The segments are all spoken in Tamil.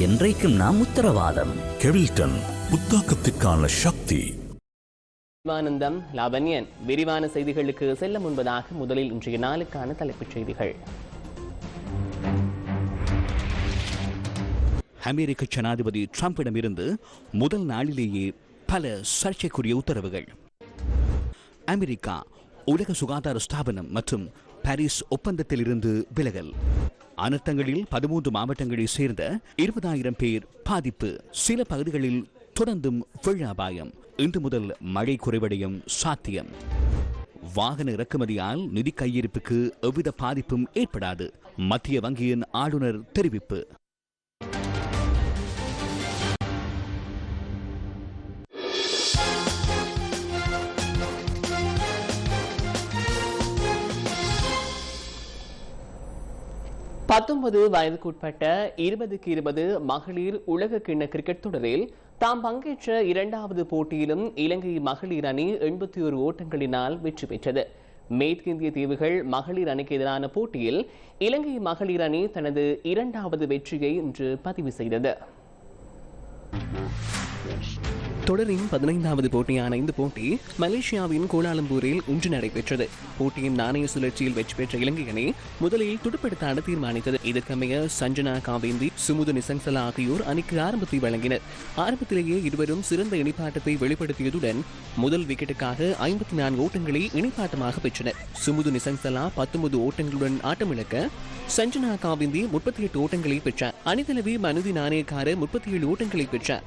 என்றைக்கும் நாம் உத்தரவாதம். கெவில்டன் புத்தாக்கத்திற்கான சக்தி. சிவானந்தம் லாவண்யன் விரிவான செய்திகளுக்கு செல்ல முன்பதாக முதலில் இன்றைய நாளுக்கான தலைப்புச் செய்திகள். அமெரிக்க ஜனாதிபதி டிரம்பிடமிருந்து முதல் நாளிலேயே பல சர்ச்சைக்குரிய உத்தரவுகள். அமெரிக்கா உலக சுகாதார ஸ்தாபனம் மற்றும் பாரிஸ் ஒப்பந்தத்திலிருந்து விலகல். அனர்த்தங்களில் பதிமூன்று மாவட்டங்களைச் சேர்ந்த இருபதாயிரம் பேர் பாதிப்பு. சில பகுதிகளில் தொடர்ந்தும் வெள்ள அபாயம் இன்று முதல் மழை குறைவடையும் சாத்தியம். வாகன இறக்குமதியால் நிதி கையிருப்புக்கு எவ்வித பாதிப்பும் ஏற்படாது மத்திய வங்கியின் ஆளுநர் தெரிவிப்பு. பத்தொன்பது வயதுக்குட்பட்ட இருபதுக்கு இருபது மகளிர் உலக கிண்ண கிரிக்கெட் தொடரில் தாம் பங்கேற்ற இரண்டாவது போட்டியிலும் இலங்கை மகளிர் அணி எண்பத்தி ஒரு ஓட்டங்களினால் வெற்றி பெற்றது. மேற்கிந்திய தீவுகள் மகளிர் அணிக்கு எதிரான போட்டியில் இலங்கை மகளிர் அணி தனது இரண்டாவது வெற்றியை இன்று பதிவு செய்தது. தொடரின் பதினைந்தாவது போட்டியான இந்த போட்டி மலேசியாவின் கோலாலம்பூரில் இன்று நடைபெற்றது. போட்டியின் நாணய சுழற்சியில் வெற்றி பெற்ற இலங்கை அணி முதலில் துடுப்படுத்தாட தீர்மானித்தது. இதற்கமைய சஞ்சனா காவேந்தி சுமுது நிசங்சலா ஆகியோர் அணிக்கு ஆரம்பத்தை வழங்கினர். ஆரம்பத்திலேயே இருவரும் சிறந்த இணைப்பாட்டத்தை வெளிப்படுத்தியதுடன் முதல் விக்கெட்டுக்காக ஐம்பத்தி நான்கு ஓட்டங்களை இணைப்பாட்டமாக பெற்றனர். சுமுது நிசங்சலா பத்தொன்பது ஓட்டங்களுடன் ஆட்டமிழக்க சஞ்சனா காவிந்தி முப்பத்தி எட்டு ஓட்டங்களை பெற்றார். அணித்தலைவி மனுதி நாணயக்காரர் முப்பத்தி ஏழு ஓட்டங்களை பெற்றார்.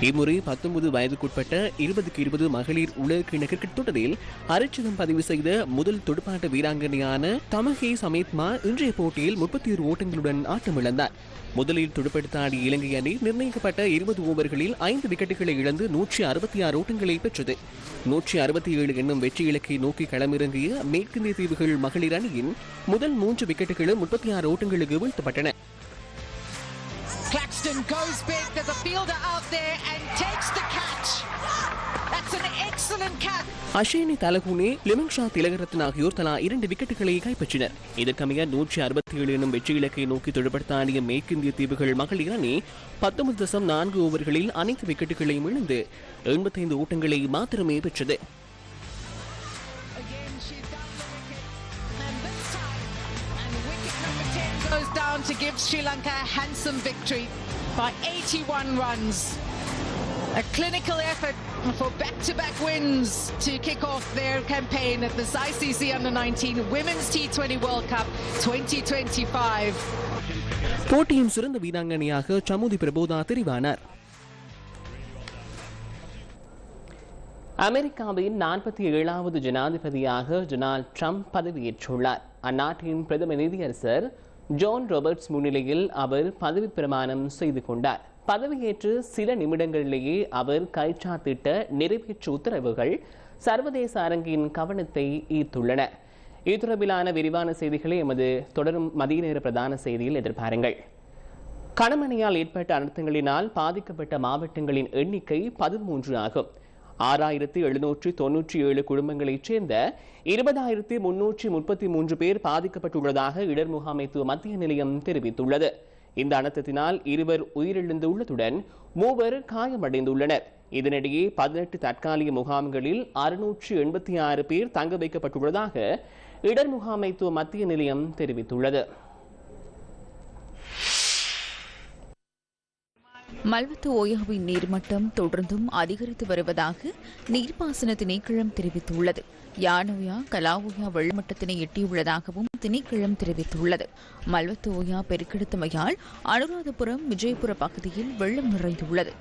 இம்முறை பத்தொன்பது வயதுக்குட்பட்ட இருபதுக்கு இருபது மகளிர் உலகக்கிண கிரிக்கெட் தொடரில் அரைச்சதம் பதிவு செய்த முதல் துடுப்பாட்ட வீராங்கனையான தமகே சமேத்மா இன்றைய போட்டியில் முப்பத்தி ஒரு ஓட்டங்களுடன் ஆட்டமிழந்தார். முதலில் துடுப்படுத்த ஆடிய இலங்கை அணி நிர்ணயிக்கப்பட்ட இருபது ஓவர்களில் ஐந்து விக்கெட்டுகளை இழந்து நூற்றி அறுபத்தி ஆறு ஓட்டங்களை பெற்றது. நூற்றி அறுபத்தி ஏழு என்னும் வெற்றி இலக்கை நோக்கி களமிறங்கிய மேற்கிந்திய தீவுகள் மகளிர் அணியின் முதல் மூன்று விக்கெட்டுகளும் முப்பத்தி ஆறு ஓட்டங்களுக்கு வீழ்த்தப்பட்டன. Claxton goes big. There's a fielder out there and takes the catch. That's an excellent catch. அஷேனி தலகுனே லிமிங்ஷா Thilakaratne ஆகியோர் தலா இரண்டு விக்கெட்டுகளை கைப்பற்றினர் இதற்கமைய நூற்றி அறுபத்தி ஏழு எனும் வெற்றி இலக்கை நோக்கி தொடர்படுத்த ஆடிய மேற்கிந்திய தீவுகள் மகளிர் அணி பத்தொன்பது தசம் நான்கு ஓவர்களில் அனைத்து விக்கெட்டுகளையும் இழந்து எண்பத்தைந்து ஓட்டங்களை மாத்திரமே பெற்றது goes down to give Sri Lanka a handsome victory by 81 runs. A clinical effort for back-to-back wins to kick off their campaign at this ICC Under-19 Women's T20 World Cup 2025. போட்டியின் சிறந்த வீராங்கனையாக சமுதி பிரபோதா தெரிவானார் அமெரிக்காவின் நாற்பத்தி ஏழாவது ஜனாதிபதியாக டொனால்ட் ட்ரம்ப் பதவியேற்றுள்ளார் அந்நாட்டின் பிரதம நீதியரசர் ஜான் ராபர்ட்ஸ் முன்னிலையில் அவர் பதவி பிரமாணம் செய்து கொண்டார். பதவியேற்று சில நிமிடங்களிலேயே அவர் கைச்சாத்திட்ட நிறைவேற்று உத்தரவுகள் சர்வதேச அரங்கின் கவனத்தை ஈர்த்துள்ளன. இது தொடர்பிலான விரிவான செய்திகளை எமது தொடரும் மதிய நேர பிரதான செய்தியில் எதிர்பாருங்கள். கனமழையால் ஏற்பட்ட அனர்த்தங்களினால் பாதிக்கப்பட்ட மாவட்டங்களின் எண்ணிக்கை பதிமூன்று ஆகும். ஆறாயிரத்தி எழுநூற்றி தொன்னூற்றி ஏழு குடும்பங்களைச் சேர்ந்த இருபதாயிரத்தி முன்னூற்றி முப்பத்தி மூன்று பேர் பாதிக்கப்பட்டுள்ளதாக இடர் முகாமைத்துவ மத்திய நிலையம் தெரிவித்துள்ளது. இந்த அனர்த்தத்தினால் இருவர் உயிரிழந்துள்ளதுடன் மூவர் காயமடைந்துள்ளனர். இதனிடையே பதினெட்டு தற்காலிக முகாம்களில் அறுநூற்று எண்பத்தி ஆறு பேர் தங்க வைக்கப்பட்டுள்ளதாக இடர் முகாமைத்துவ மத்திய நிலையம் தெரிவித்துள்ளது. மல்வத்து ஓயாவின் நீர்மட்டம் தொடர்ந்தும் அதிகரித்து வருவதாக நீர்ப்பாசன திணைக்களம் தெரிவித்துள்ளது. யானோயா கலாவோயா வெள்ளமட்டத்தினை எட்டியுள்ளதாகவும் திணைக்களம் தெரிவித்துள்ளது. மல்வத்து ஓயா பெருக்கெடுத்தமையால் அனுராதபுரம் விஜயபுர பகுதியில் வெள்ளம் நிறைந்துள்ளது.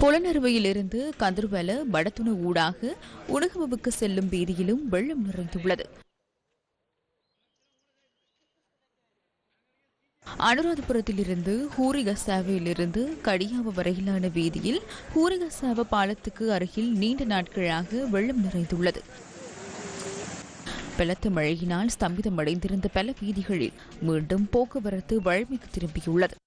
புலனறுவையிலிருந்து கதிர்வல வடத்துண ஊடாக உணகமுவுக்கு செல்லும் வீதியிலும் வெள்ளம் நிறைந்துள்ளது. அனுராதபுரத்திலிருந்து ஹூரிகசாவையிலிருந்து கடியாவ வரையிலான வீதியில் ஹூரிகசாவ பாலத்துக்கு அருகில் நீண்ட நாட்களாக வெள்ளம் நிறைந்துள்ளது. பலத்த மழையினால் ஸ்தம்பிதமடைந்திருந்த பல வீதிகளில் மீண்டும் போக்குவரத்து வழமைக்கு திரும்பியுள்ளது.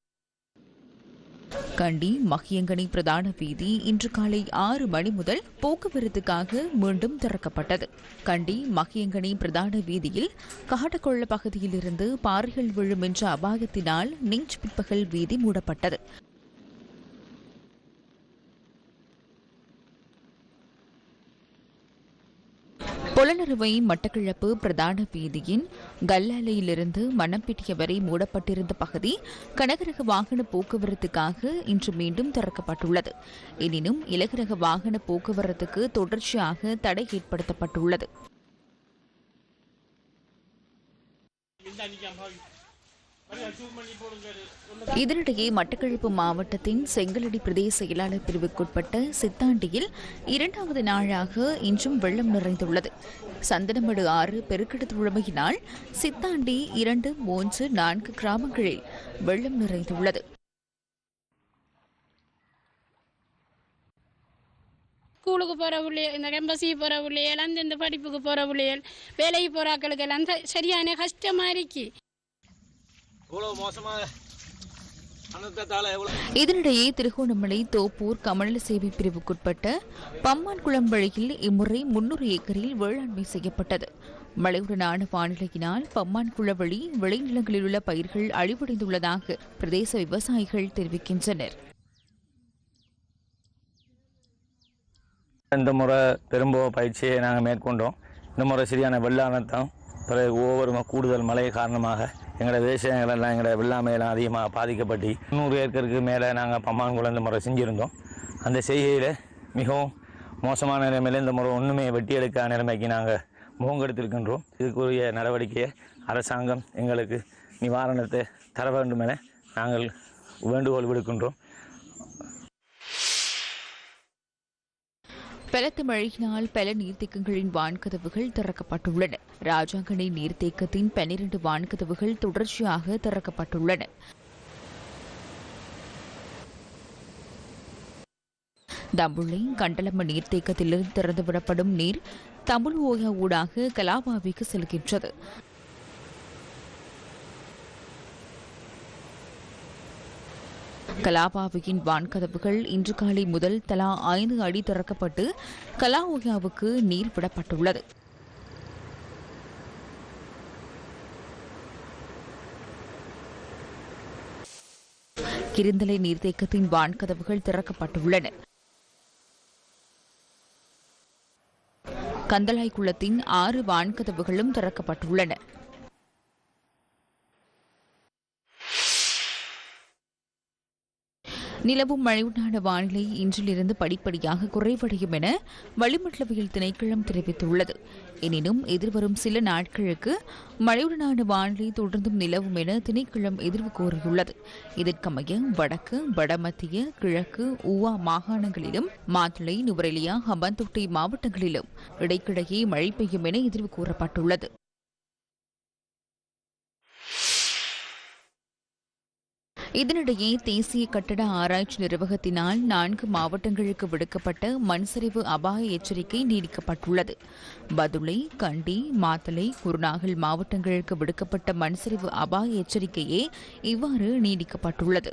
கண்டி மகியங்கனி பிரதான வீதி இன்று காலை ஆறு மணி முதல் போக்குவரத்துக்காக மீண்டும் திறக்கப்பட்டது. கண்டி மகியங்கனி பிரதான வீதியில் காட்டக்கொள்ள பகுதியிலிருந்து பாறைகள் விழும் என்ற அபாயத்தினால் நெஞ்ச் பிற்பகல் வீதி மூடப்பட்டது. புலனறுவை மட்டக்கிழப்பு பிரதான வீதியின் கல்லாலையிலிருந்து மணம்பிட்டிய வரை மூடப்பட்டிருந்த பகுதி கனகரக வாகன போக்குவரத்துக்காக இன்று மீண்டும் திறக்கப்பட்டுள்ளது. எனினும் இலகரக வாகன போக்குவரத்துக்கு தொடர்ச்சியாக தடை ஏற்படுத்தப்பட்டுள்ளது. இதனிடையே மட்டக்களப்பு மாவட்டத்தின் செங்கலடி பிரதேச செயலாளர் பிரிவுக்குட்பட்ட சித்தாண்டியில் இரண்டாவது நாளாக இன்றும் வெள்ளம் நிறைந்துள்ளது. சந்தனமடு ஆறு பெருக்கெடுத்துள்ளமையினால் சித்தாண்டி இரண்டு மூன்று நான்கு கிராமங்களில் வெள்ளம் நிறைந்துள்ளது. ஸ்கூலுக்கு போகிற பிள்ளைகள் இந்த எம்பசிக்கு போகிற பிள்ளைகள் அந்த இந்த படிப்புக்கு போகிற பிள்ளைகள் வேலைக்கு போகிற ஆட்களுக்கு எல்லாம் சரியான கஷ்டமாக இருக்கு இதனிடையே திருகோணமலை தோப்பூர் கமநல சேவை பிரிவுக்குட்பட்ட பம்மான்குளம் வழியில் இம்முறை முன்னூறு ஏக்கரில் வேளாண்மை செய்யப்பட்டது. மழையுடனான வானிலையினால் பம்மான்குள வழி விளைநிலங்களில் உள்ள பயிர்கள் அழிவடைந்துள்ளதாக பிரதேச விவசாயிகள் தெரிவிக்கின்றனர். இந்த முறை திரும்ப பயிற்சியை நாங்கள் மேற்கொண்டோம். இந்த முறை சரியான வெள்ளானத்தம் பிறகு ஒவ்வொரு கூடுதல் மழை காரணமாக எங்களோட விவசாயங்கள் எல்லாம் எங்களோட வெள்ளாமையெல்லாம் அதிகமாக பாதிக்கப்பட்டு நூறு ஏக்கருக்கு மேலே நாங்கள் பம்பான்குளம் இந்த முறை செஞ்சுருந்தோம். அந்த செய்கையில் மிகவும் மோசமான நிலைமையில் இந்த முறை ஒன்றுமே வெட்டி எடுக்காத நிலைமைக்கு நாங்கள் முகங்கெடுத்திருக்கின்றோம் இதுக்குரிய நடவடிக்கையை அரசாங்கம் எங்களுக்கு நிவாரணத்தை தர வேண்டும் என நாங்கள் வேண்டுகோள் விடுக்கின்றோம். பலத்த மழையினால் பல நீர்த்தேக்கங்களின் வான்கதவுகள் திறக்கப்பட்டுள்ளன. ராஜாங்கனை நீர்த்தேக்கத்தின் பனிரண்டு வான்கதவுகள் தொடர்ச்சியாக திறக்கப்பட்டுள்ளன. தம்புள்ளை கண்டலம்ம நீர்த்தேக்கத்திலிருந்து திறந்துவிடப்படும் நீர் தமிழ் ஓயா ஊடாக கலாபாவிக்கு செல்கின்றது. கலாபாவியின் வான்கதவுகள் இன்று காலை முதல் தலா ஐந்து அடி திறக்கப்பட்டு கலாஓயாவுக்கு நீர் விடப்பட்டுள்ளது. கிருந்தலை நீர்த்தேக்கத்தின் வான்கதவுகள் திறக்கப்பட்டுள்ளன. கந்தளாய் குளத்தின் ஆறு வான்கதவுகளும் திறக்கப்பட்டுள்ளன. நிலவும் மழையுடான வானிலை இன்றிலிருந்து படிப்படியாக குறைவடையும் என வளிமண்டலவியல் திணைக்களம் தெரிவித்துள்ளது. எனினும் எதிர்வரும் சில நாட்களுக்கு மழையுடனான வானிலை தொடர்ந்தும் நிலவும் என திணைக்களம் எதிர்வு கூறியுள்ளது. இதற்கமைய வடக்கு வடமத்திய கிழக்கு ஊவா மாகாணங்களிலும் மாதுளை நுவரெலியா ஹம்பந்தோட்டை மாவட்டங்களிலும் இடைக்கிடையே மழை பெய்யும் என எதிர்வு கூறப்பட்டுள்ளது. இதனிடையே தேசிய கட்டட ஆராய்ச்சி நிர்வாகத்தினால் நான்கு மாவட்டங்களுக்கு விடுக்கப்பட்ட மண்சரிவு அபாய எச்சரிக்கை நீடிக்கப்பட்டுள்ளது. பதுளை கண்டி மாத்தலை குருநாகல் மாவட்டங்களுக்கு விடுக்கப்பட்ட மண்சரிவு அபாய எச்சரிக்கையே இவ்வாறு நீடிக்கப்பட்டுள்ளது.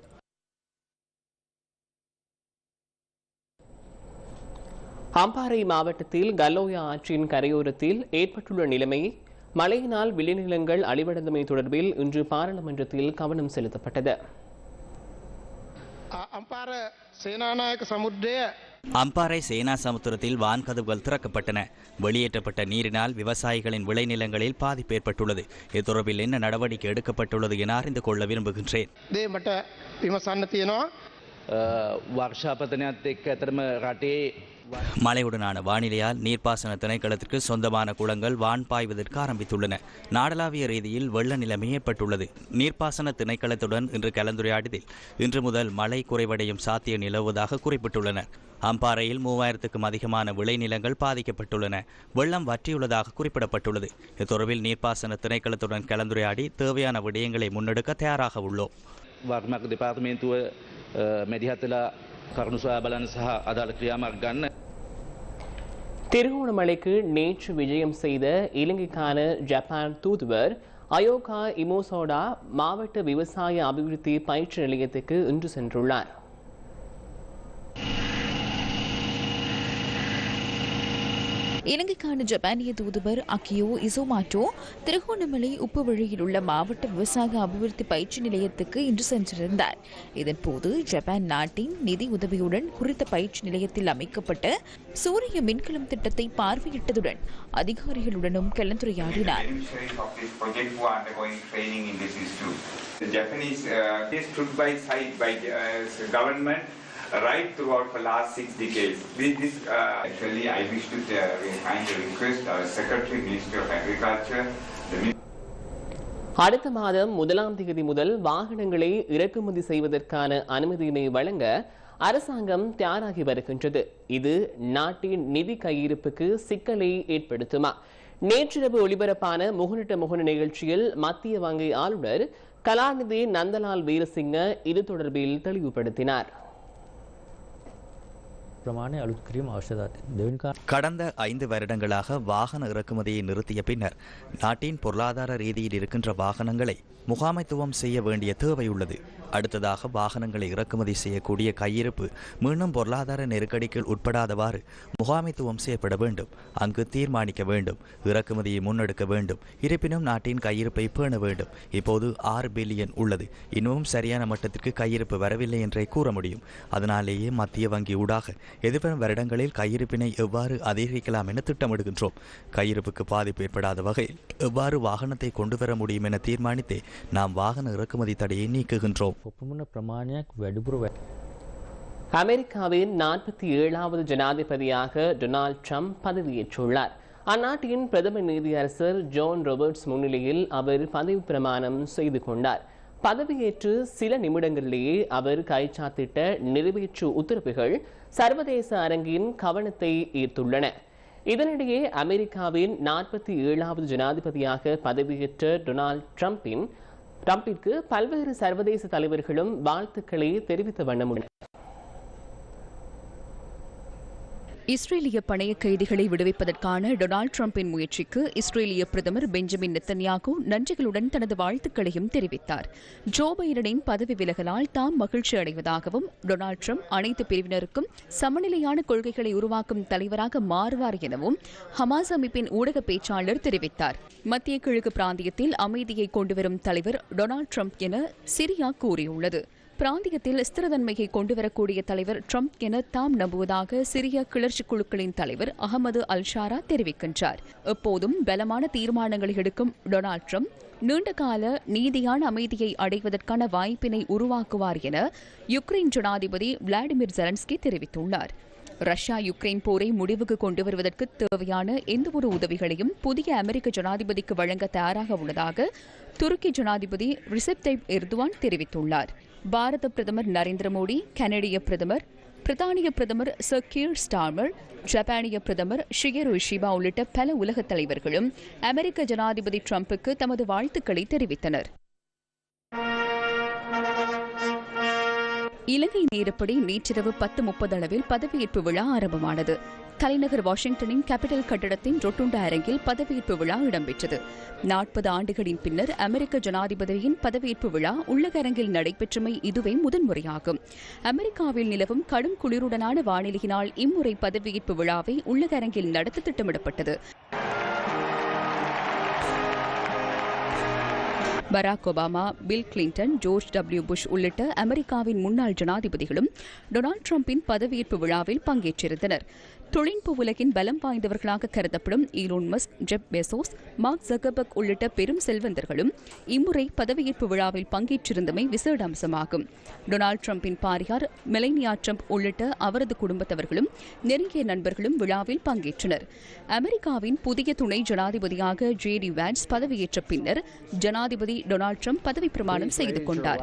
அம்பாறை மாவட்டத்தில் கல்லோயா ஆற்றின் கரையோரத்தில் ஏற்பட்டுள்ள நிலைமை மழையினால் விளைநிலங்கள் அழிவடைந்தமை தொடர்பில் இன்று பாராளுமன்றத்தில் கவனம் செலுத்தப்பட்டது. அம்பார சேனாநாயக சமுத்திரே அம்பாறை சேனா சமுத்திரத்தில் வான்கதவுகள் திறக்கப்பட்டன. வெளியேற்றப்பட்ட நீரினால் விவசாயிகளின் விளைநிலங்களில் பாதிப்பு ஏற்பட்டுள்ளது. இது தொடர்பில் என்ன நடவடிக்கை எடுக்கப்பட்டுள்ளது என அறிந்து கொள்ள விரும்புகின்றேன். வருஷாபத்தனத்தை மழையுடனான வானிலையால் நீர்ப்பாசன திணைக்களத்திற்கு சொந்தமான குளங்கள் வான் பாய்வதற்கு ஆரம்பித்துள்ளன. நாடளாவிய ரீதியில் வெள்ள நிலைமை ஏற்பட்டுள்ளது நீர்ப்பாசன திணைக்களத்துடன் இன்று கலந்துரையாடியதில் இன்று முதல் மழை குறைவடையும் சாத்தியம் நிலவுவதாக குறிப்பிட்டுள்ளனர் அம்பாறையில் மூவாயிரத்துக்கும் அதிகமான விளைநிலங்கள் பாதிக்கப்பட்டுள்ளன. வெள்ளம் வற்றியுள்ளதாக குறிப்பிடப்பட்டுள்ளது. இது நீர்ப்பாசன திணைக்களத்துடன் கலந்துரையாடி தேவையான விடயங்களை முன்னெடுக்க தயாராக உள்ளோம். කරුණු සොයා බලන සහ අදාළ ක්‍රියාමක් ගන්න திருகோணமலைக்கு நேற்று விஜயம் செய்த இலங்கைக்கான ஜப்பான் தூதுவர் அயோகா இமோசோடா மாவட்ட விவசாய அபிவிருத்தி பயிற்சி நிலையத்துக்கு இன்று சென்றுள்ளார் இலங்கைக்கான ஜப்பானிய தூதுவர் அக்கியோ இசோமாட்டோ திருகோணமலை உப்பு வழியில் உள்ள மாவட்ட விவசாய அபிவிருத்தி பயிற்சி நிலையத்துக்கு இன்று சென்றிருந்தார் இதன்போது ஜப்பான் நாட்டின் நிதி உதவியுடன் குறித்த பயிற்சி நிலையத்தில் அமைக்கப்பட்ட சூரிய மின்கலம் திட்டத்தை பார்வையிட்டதுடன் அதிகாரிகளுடனும் கலந்துரையாடினார். The Japanese uh, stood by side by uh, government right throughout the last six decades. This, this uh, actually, I wish to uh, of request. Our Secretary, Minister of Agriculture, the Ministry அடுத்த மாதம் முதலாம் தேதி முதல் வாகனங்களை இறக்குமதி செய்வதற்கான அனுமதியினை வழங்க அரசாங்கம் தயாராகி வருகின்றது. இது நாட்டின் நிதி கையிருப்புக்கு சிக்கலை ஏற்படுத்துமா? நேற்றிரவு ஒளிபரப்பான முகனிட்ட முகன நிகழ்ச்சியில் மத்திய வங்கி ஆளுநர் கலாநிதி நந்தலால் வீரசிங்க இது தொடர்பில் தெளிவுபடுத்தினார். கடந்த ஐந்து வருடங்களாக வாகன இறக்குமதியை நிறுத்திய பின்னர் நாட்டின் பொருளாதார ரீதியில் இருக்கின்ற வாகனங்களை முகாமைத்துவம் செய்ய வேண்டிய தேவை உள்ளது. அடுத்ததாக வாகனங்களை இறக்குமதி செய்யக்கூடிய கையிருப்பு மீண்டும் பொருளாதார நெருக்கடிக்கு உட்படாதவாறு முகாமைத்துவம் செய்யப்பட வேண்டும். அங்கு தீர்மானிக்க வேண்டும் இறக்குமதியை முன்னெடுக்க வேண்டும். இருப்பினும் நாட்டின் கையிருப்பை பேண வேண்டும். இப்போது ஆறு பில்லியன் உள்ளது. இன்னமும் சரியான மட்டத்திற்கு கையிருப்பு வரவில்லை என்றே கூற முடியும். அதனாலேயே மத்திய வங்கி ஊடாக எதிர்வரும் வருடங்களில் கையிருப்பினை எவ்வாறு அதிகரிக்கலாம் என திட்டமிடுகின்றோம். கையிருப்புக்கு பாதிப்பு ஏற்படாத வகையில் எவ்வாறு வாகனத்தை கொண்டு வர முடியும் என தீர்மானித்தே நாம் வாகன இறக்குமதி தடையை நீக்குகின்றோம். அமெரிக்காவின் நாற்பத்தி ஏழாவது ஜனாதிபதியாக டொனால்ட் ட்ரம்ப் பதவியேற்றுள்ளார். அந்நாட்டின் பிரதம நீதியரசர் ஜோன் ரோபர்ட்ஸ் முன்னிலையில் அவர் பதவி பிரமாணம் செய்து கொண்டார். பதவியேற்று சில நிமிடங்களிலேயே அவர் கைச்சாத்திட்ட நிறைவேற்று உத்தரவுகள் சர்வதேச அரங்கின் கவனத்தை ஈர்த்துள்ளன. இதனிடையே அமெரிக்காவின் நாற்பத்தி ஏழாவது ஜனாதிபதியாக பதவியேற்ற டொனால்ட் ட்ரம்பின் ட்ரம்பிற்கு பல்வேறு சர்வதேச தலைவர்களும் வாழ்த்துக்களை தெரிவித்த வண்ணம் உள்ளனர் இஸ்ரேலிய பணைய கைதிகளை விடுவிப்பதற்கான டொனால்ட் டிரம்பின் முயற்சிக்கு இஸ்ரேலிய பிரதமர் பெஞ்சமின் நெத்தன்யாகு நன்றிகளுடன் தனது வாழ்த்துக்களையும் தெரிவித்தார். ஜோ பைடனின் பதவி விலகலால் தாம் மகிழ்ச்சி அடைவதாகவும் டொனால்ட் ட்ரம்ப் அனைத்து பிரிவினருக்கும் சமநிலையான கொள்கைகளை உருவாக்கும் தலைவராக மாறுவார் எனவும் ஹமாஸ் அமைப்பின் ஊடக பேச்சாளர் தெரிவித்தார். மத்திய கிழக்கு பிராந்தியத்தில் அமைதியை கொண்டுவரும் தலைவர் டொனால்ட் ட்ரம்ப் என சிரியா கூறியுள்ளது. பிராந்தியத்தில் ஸ்திரத்தன்மையை கொண்டுவரக்கூடிய தலைவர் ட்ரம்ப் என தாம் நம்புவதாக சிரிய கிளர்ச்சி குழுக்களின் தலைவர் அகமது அல்ஷாரா தெரிவிக்கின்றார். எப்போதும் பலமான தீர்மானங்களை எடுக்கும் டொனால்ட் ட்ரம்ப் நீண்டகால நீதியான அமைதியை அடைவதற்கான வாய்ப்பினை உருவாக்குவார் என யுக்ரைன் ஜனாதிபதி விளாடிமிர் ஜெலன்ஸ்கி தெரிவித்துள்ளார். ரஷ்யா யுக்ரைன் போரை முடிவுக்கு கொண்டு வருவதற்கு தேவையான எந்தவொரு உதவிகளையும் புதிய அமெரிக்க ஜனாதிபதிக்கு வழங்க தயாராக உள்ளதாக துருக்கி ஜனாதிபதி ரிசெப் தைப் எர்துவான் தெரிவித்துள்ளார். பாரத பிரதமர் நரேந்திர மோடி கனடிய பிரதமர் பிரித்தானிய பிரதமர் சர் கீர் ஸ்டார்மர் ஜப்பானிய பிரதமர் ஷிகெரு ஷிபா உள்ளிட்ட பல உலகத் தலைவர்களும் அமெரிக்க ஜனாதிபதி டிரம்புக்கு தமது வாழ்த்துக்களை தெரிவித்தனர். இலங்கை நேரப்படி நேற்றிரவு பத்து முப்பது அளவில் பதவியேற்பு விழா ஆரம்பமானது. தலைநகர் வாஷிங்டனின் கேபிட்டல் கட்டடத்தின் ரொட்டுண்டா அரங்கில் பதவியேற்பு விழா இடம்பெற்றது. நாற்பது ஆண்டுகளின் பின்னர் அமெரிக்க ஜனாதிபதியின் பதவியேற்பு விழா உள்ளக அரங்கில் நடைபெற்றமை இதுவே முதன்முறையாகும். அமெரிக்காவில் நிலவும் கடும் குளிருடனான வானிலையினால் இம்முறை பதவியேற்பு விழாவை உள்ளக அரங்கில் நடத்த திட்டமிடப்பட்டது. Barack Obama Bill Clinton George W Bush உள்ளிட்ட அமெரிக்காவின் முன்னாள் ஜனாதிபதிகளும் டொனால்டு டிரம்பின் பதவியேற்பு விழாவில் பங்கேற்றிருந்தனர். தொழில்நுட்ப உலகின் பலம் வாய்ந்தவர்களாக கருதப்படும் Elon Musk Jeff Bezos Mark Zuckerberg உள்ளிட்ட பெரும் செல்வந்தர்களும் இம்முறை பதவியேற்பு விழாவில் பங்கேற்றிருந்தமை விசேட அம்சமாகும் டொனால்டு டிரம்பின் பாரியார் மெலைனியா ட்ரம்ப் உள்ளிட்ட அவரது குடும்பத்தவர்களும் நெருங்கிய நண்பர்களும் விழாவில் பங்கேற்றனர் அமெரிக்காவின் புதிய துணை ஜனாதிபதியாக ஜே டி வான்ஸ் பதவியேற்ற பின்னர் ஜனாதிபதி டொனால்டு ட்ரம்ப் பதவி பிரமாணம் செய்து கொண்டார்.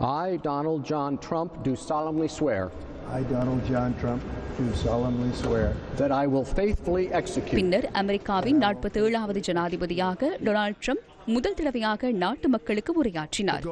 I, Donald John Trump, do solemnly swear. I, Donald John Trump, do solemnly swear. That I will faithfully execute. பின்னர் அமெரிக்காவின் நாற்பத்தி ஏழாவது ஜனாதிபதியாக டொனால்டு ட்ரம்ப் முதல் தடவையாக நாட்டு மக்களுக்கு உரையாற்றினார்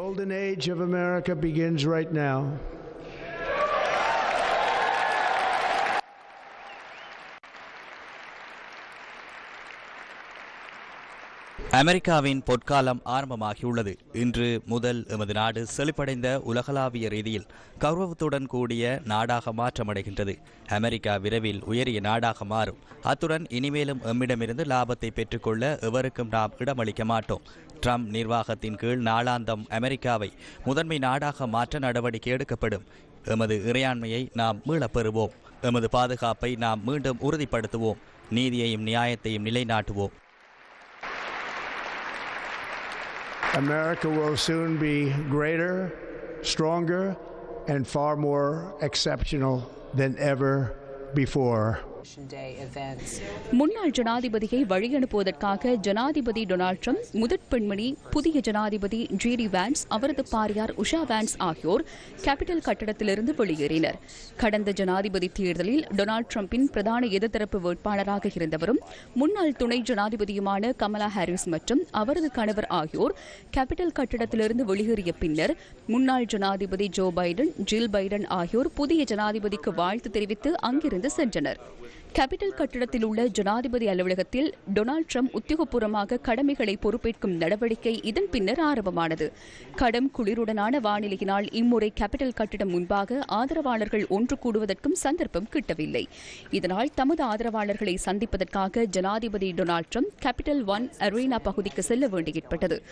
அமெரிக்காவின் பொற்காலம் ஆரம்பமாகியுள்ளது. இன்று முதல் எமது நாடு செழிப்படைந்த உலகளாவிய ரீதியில் கௌரவத்துடன் கூடிய நாடாக மாற்றமடைகின்றது. அமெரிக்கா விரைவில் உயரிய நாடாக மாறும். அத்துடன் இனிமேலும் எம்மிடமிருந்து லாபத்தை பெற்றுக்கொள்ள எவருக்கும் நாம் இடமளிக்க மாட்டோம். ட்ரம்ப் நிர்வாகத்தின் கீழ் நாளாந்தம் அமெரிக்காவை முதன்மை நாடாக மாற்ற நடவடிக்கை எடுக்கப்படும். எமது இறையாண்மையை நாம் மீளப்பெறுவோம். எமது பாதுகாப்பை நாம் மீண்டும் உறுதிப்படுத்துவோம். நீதியையும் நியாயத்தையும் நிலைநாட்டுவோம். America will soon be greater, stronger, and far more exceptional than ever before. முன்னாள் ஜனாதிபதியை வழியனுப்புவதற்காக ஜனாதிபதி டொனால்ட் ட்ரம்ப் முதற் பெண்மணி புதிய ஜனாதிபதி ஜிடி வான்ஸ் அவரது பாரியார் உஷா வான்ஸ் ஆகியோர் கேபிட்டல் கட்டடத்திலிருந்து வெளியேறினர். கடந்த ஜனாதிபதி தேர்தலில் டொனால்ட் ட்ரம்பின் பிரதான எதிர்த்தரப்பு வேட்பாளராக இருந்தவரும் முன்னாள் துணை ஜனாதிபதியுமான கமலா ஹாரிஸ் மற்றும் அவரது கணவர் ஆகியோர் கேபிட்டல் கட்டடத்திலிருந்து வெளியேறிய பின்னர் முன்னாள் ஜனாதிபதி ஜோ பைடன் ஜில் பைடன் ஆகியோர் புதிய ஜனாதிபதிக்கு வாழ்த்து தெரிவித்து அங்கிருந்து சென்றனர். கேபிட்டல் கட்டிடத்தில் உள்ள ஜனாதிபதி அலுவலகத்தில் டொனால்ட் ட்ரம்ப் உத்தியோகபூர்வமாக கடமைகளை பொறுப்பேற்கும் நடவடிக்கை இதன் பின்னர் ஆரம்பமானது. கடும் குளிருடனான வானிலையினால் இம்முறை கேபிட்டல் கட்டிடம் முன்பாக ஆதரவாளர்கள் ஒன்று கூடுவதற்கும் சந்தர்ப்பம் கிட்டவில்லை. இதனால் தமது ஆதரவாளர்களை சந்திப்பதற்காக ஜனாதிபதி Donald Trump Capital One Arena பகுதிக்கு செல்ல வேண்டியற்பட்டது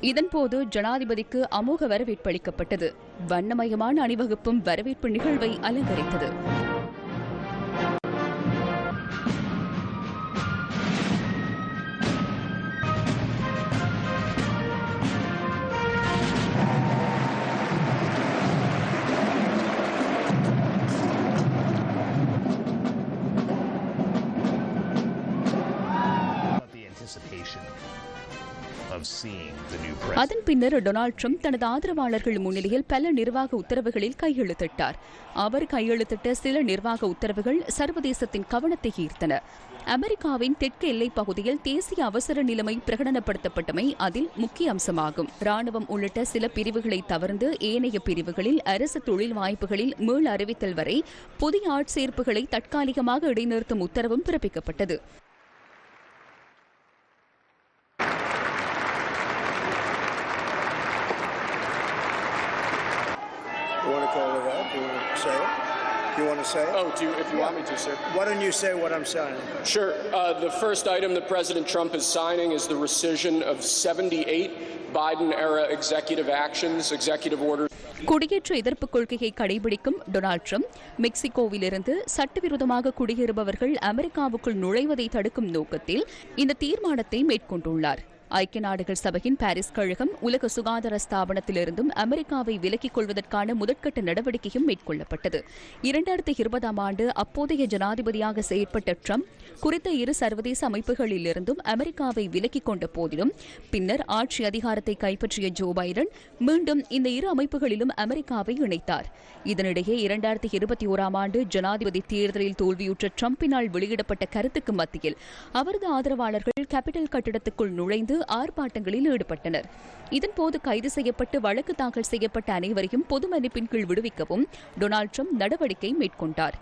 இதன்போது ஜனாதிபதிக்கு அமோக வரவேற்பு அளிக்கப்பட்டது. வண்ணமயமான அணிவகுப்பும் வரவேற்பு நிகழ்வை அலங்கரித்தது. அதன் பின்னர் டொனால்ட் ட்ரம்ப் தனது ஆதரவாளர்கள் முன்னிலையில் பல நிர்வாக உத்தரவுகளில் கையெழுத்திட்டார். அவர் கையெழுத்திட்ட சில நிர்வாக உத்தரவுகள் சர்வதேசத்தின் கவனத்தை ஈர்த்தன. அமெரிக்காவின் தெற்கு எல்லைப் பகுதியில் தேசிய அவசர நிலைமை பிரகடனப்படுத்தப்பட்டமை அதில் முக்கிய அம்சமாகும். ராணுவம் உள்ளிட்ட சில பிரிவுகளை தவிர்த்து ஏனைய பிரிவுகளில் அரசு தொழில் வாய்ப்புகளில் மீள் அறிவித்தல் வரை புதிய ஆட்சேர்ப்புகளை தற்காலிகமாக இடைநிறுத்தும் உத்தரவும் பிறப்பிக்கப்பட்டது. Call it up? You want to say it? You want to say it? Oh, do you, if you want me to, sir. Why don't you say what I'm saying? Sure. Uh, the first item that President Trump is signing is the rescission of 78 Biden era executive actions, executive orders. குடியேற்ற எதிர்ப்பு கொள்கையை கடைபிடிக்கும் டொனால்ட் ட்ரம்ப் மெக்சிகோவிலிருந்து சட்டவிரோதமாக குடியேறுபவர்கள் அமெரிக்காவுக்குள் நுழைவதை தடுக்கும் நோக்கத்தில் இந்த தீர்மானத்தை மேற்கொண்டுள்ளார் ஐக்கிய நாடுகள் சபையின் பாரிஸ் கழகம் உலக சுகாதார ஸ்தாபனத்திலிருந்தும் அமெரிக்காவை விலக்கிக் கொள்வதற்கான முதற்கட்ட நடவடிக்கையும் மேற்கொள்ளப்பட்டது. இரண்டாயிரத்தி இருபதாம் ஆண்டு அப்போதைய ஜனாதிபதியாக செயற்பட்ட ட்ரம்ப் குறித்த இரு சர்வதேச அமைப்புகளிலிருந்தும் அமெரிக்காவை விலக்கிக் கொண்ட போதிலும் பின்னர் ஆட்சி அதிகாரத்தை கைப்பற்றிய ஜோ பைடன் மீண்டும் இந்த இரு அமைப்புகளிலும் அமெரிக்காவை இணைத்தார். இதனிடையே இரண்டாயிரத்தி இருபத்தி ஓராம் ஆண்டு ஜனாதிபதி தேர்தலில் தோல்வியுற்ற ட்ரம்பினால் வெளியிடப்பட்ட கருத்துக்கு மத்தியில் அவரது ஆதரவாளர்கள் கேபிட்டல் கட்டிடத்துக்குள் நுழைந்து ஆர்ப்பாட்டங்களில் ஈடுபட்டனர். இதன்போது கைது செய்யப்பட்டு வழக்கு தாக்கல் செய்யப்பட்ட அனைவரையும் பொது மன்னிப்பின் கீழ் விடுவிக்கவும் டொனால்ட் ட்ரம்ப் நடவடிக்கை மேற்கொண்டார்.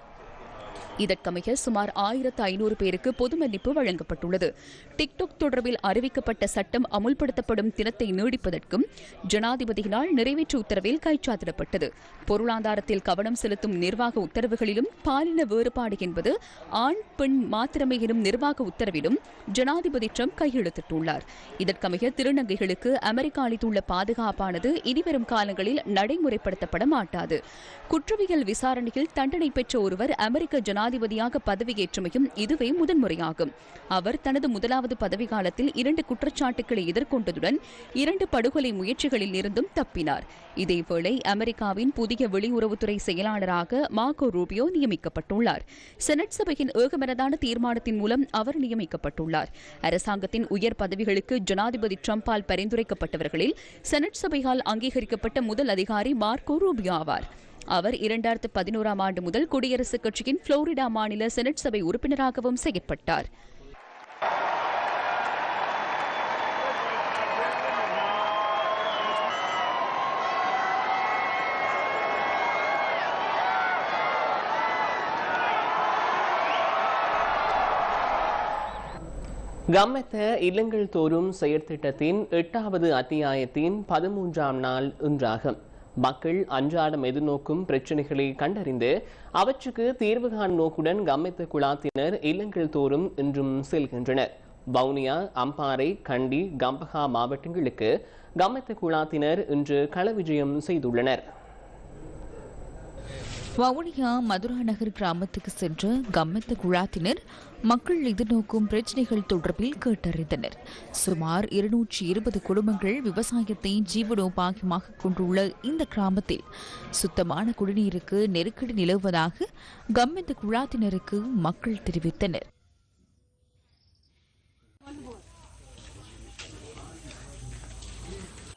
இதற்கமைய சுமார் ஆயிரத்து ஐநூறு பேருக்கு பொது மன்னிப்பு வழங்கப்பட்டுள்ளது. டிக்டாக் தொடர்பில் அறிவிக்கப்பட்ட சட்டம் அமுல்படுத்தப்படும் தினத்தை நீடிப்பதற்கும் ஜனாதிபதியினால் நிறைவேற்று உத்தரவில் கைச்சாத்திடப்பட்டது. பொருளாதாரத்தில் கவனம் செலுத்தும் நிர்வாக உத்தரவுகளிலும் பாலின வேறுபாடு என்பது ஆண் பெண் மாத்திரமே எனும் நிர்வாக உத்தரவிலும் ஜனாதிபதி ட்ரம்ப் கையெழுத்திட்டுள்ளார். இதற்கமைய திருநங்கைகளுக்கு அமெரிக்கா அளித்துள்ள பாதுகாப்பானது இனிவரும் காலங்களில் நடைமுறைப்படுத்தப்பட மாட்டாது. குற்றவியல் விசாரணையில் தண்டனை பெற்ற ஒருவர் அமெரிக்க ஜனாதிபதியாக பதவியேற்றமையும் இதுவே முதன்முறையாகும். அவர் தனது முதலாவது பதவி காலத்தில் இரண்டு குற்றச்சாட்டுகளை எதிர்கொண்டதுடன் இரண்டு படுகொலை முயற்சிகளில் இருந்தும் தப்பினார். இதேவேளை அமெரிக்காவின் புதிய வெளியுறவுத்துறை செயலாளராக மார்கோ ரூபியோ நியமிக்கப்பட்டுள்ளார். செனட் சபையின் ஏகமனதான தீர்மானத்தின் மூலம் அவர் நியமிக்கப்பட்டுள்ளார். அரசாங்கத்தின் உயர் பதவிகளுக்கு ஜனாதிபதி ட்ரம்பால் பரிந்துரைக்கப்பட்டவர்களில் செனட் சபையால் அங்கீகரிக்கப்பட்ட முதல் அதிகாரி மார்கோ ரூபியோ ஆவார். அவர் இரண்டாயிரத்து பதினோராம் ஆண்டு முதல் குடியரசுக் கட்சியின் புளோரிடா மாநில செனட் சபை உறுப்பினராகவும் செயற்பட்டார். கம்மெத்த இல்லங்கள் தோறும் செயற்திட்டத்தின் எட்டாவது அத்தியாயத்தின் பதிமூன்றாம் நாள் இன்றாகும். மக்கள் அன்றாடம் எதிர்நோக்கும் பிரச்சினைகளை கண்டறிந்து அவற்றுக்கு தீர்வு நோக்குடன் கம்மித்த குழாத்தினர் இல்லங்கள் தோறும் இன்றும் செல்கின்றனர். வவுனியா அம்பாறை கண்டி கம்பஹா மாவட்டங்களுக்கு கம்மித்த குழாத்தினர் இன்று கள விஜயம் செய்துள்ளனர். வவுனியா மதுரா நகர் கிராமத்துக்கு சென்ற கம்மத்த குழாத்தினர் மக்கள் எதிர்நோக்கும் பிரச்சினைகள் தொடர்பில் கேட்டறிந்தனர். சுமார் இருநூற்றி இருபது குடும்பங்கள் விவசாயத்தை ஜீவனோபாகியமாக கொண்டுள்ள இந்த கிராமத்தில் சுத்தமான குடிநீருக்கு நெருக்கடி நிலவுவதாக கம்மத்த குழாத்தினருக்கு மக்கள் தெரிவித்தனர்.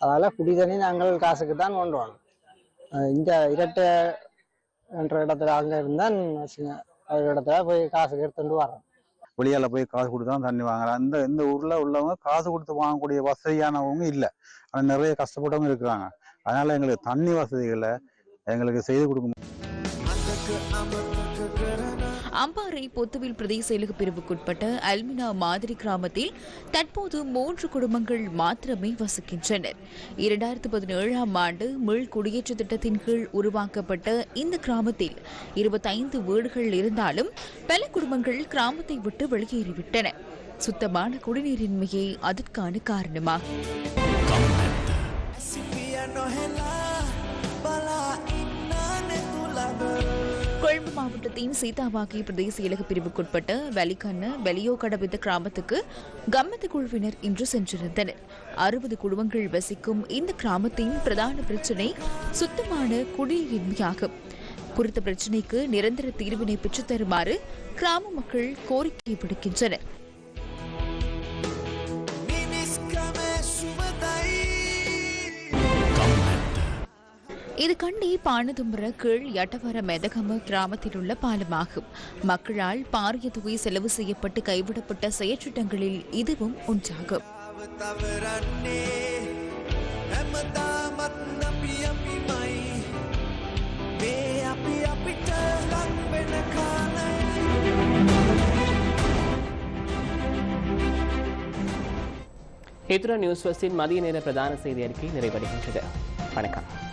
அதனால் குடி தண்ணி நாங்கள் காசுக்கு தான் கொண்டு வரணும். இந்த இரட்டை என்ற இடத்துல அங்கே இருந்தால் ஒரு இடத்துல போய் காசு எடுத்துட்டு வரோம் வெளியால போய் காசு கொடுத்து தான் தண்ணி வாங்குறாங்க. இந்த இந்த ஊர்ல உள்ளவங்க காசு கொடுத்து வாங்கக்கூடிய வசதியானவங்க இல்லை. ஆனால் நிறைய கஷ்டப்பட்டவங்க இருக்கிறாங்க. அதனால எங்களுக்கு தண்ணி வசதிகளை எங்களுக்கு செய்து கொடுக்க அம்பாறை பொத்துவில் பிரதேச செயலக பிரிவுக்குட்பட்ட அல்மினா மாதிரி கிராமத்தில் தற்போது மூன்று குடும்பங்கள் மாத்திரமே வசிக்கின்றனர். இரண்டாயிரத்து பதினேழாம் ஆண்டு மீள் குடியேற்ற திட்டத்தின் கீழ் உருவாக்கப்பட்ட இந்த கிராமத்தில் இருபத்தைந்து வீடுகள் இருந்தாலும் பல குடும்பங்கள் கிராமத்தை விட்டு வெளியேறிவிட்டன. சுத்தமான குடிநீரின்மையே அதற்கான காரணமாகும் கொழும்பு மாவட்டத்தின் சீதாவாக்கி பிரதேச இலக பிரிவுக்குட்பட்ட வெலிக்கண்ண வெளியோ கடவித்த கிராமத்துக்கு கம்மத்து குழுவினர் இன்று சென்றிருந்தனர். அறுபது குடும்பங்கள் வசிக்கும் இந்த கிராமத்தின் பிரதான பிரச்சினை சுத்தமான குடியின்மையாகும் குறித்த பிரச்சினைக்கு நிரந்தர தீர்வினை பெற்றுத்தருமாறு கிராம மக்கள் கோரிக்கை விடுக்கின்றனர். இது கண்டி பானதும்புர கீழ் யட்டவர மெதகம கிராமத்தில் உள்ள பாலமாகும். மக்களால் பாரிய தொகை செலவு செய்யப்பட்டு கைவிடப்பட்ட செயற்றிட்டங்களில் இதுவும் ஒன்றாகும். இத்துடன் நியூஸ் ஃபர்ஸ்டின் மதிய நேர பிரதான செய்தி அறிக்கை நிறைவடைகின்றது. வணக்கம்.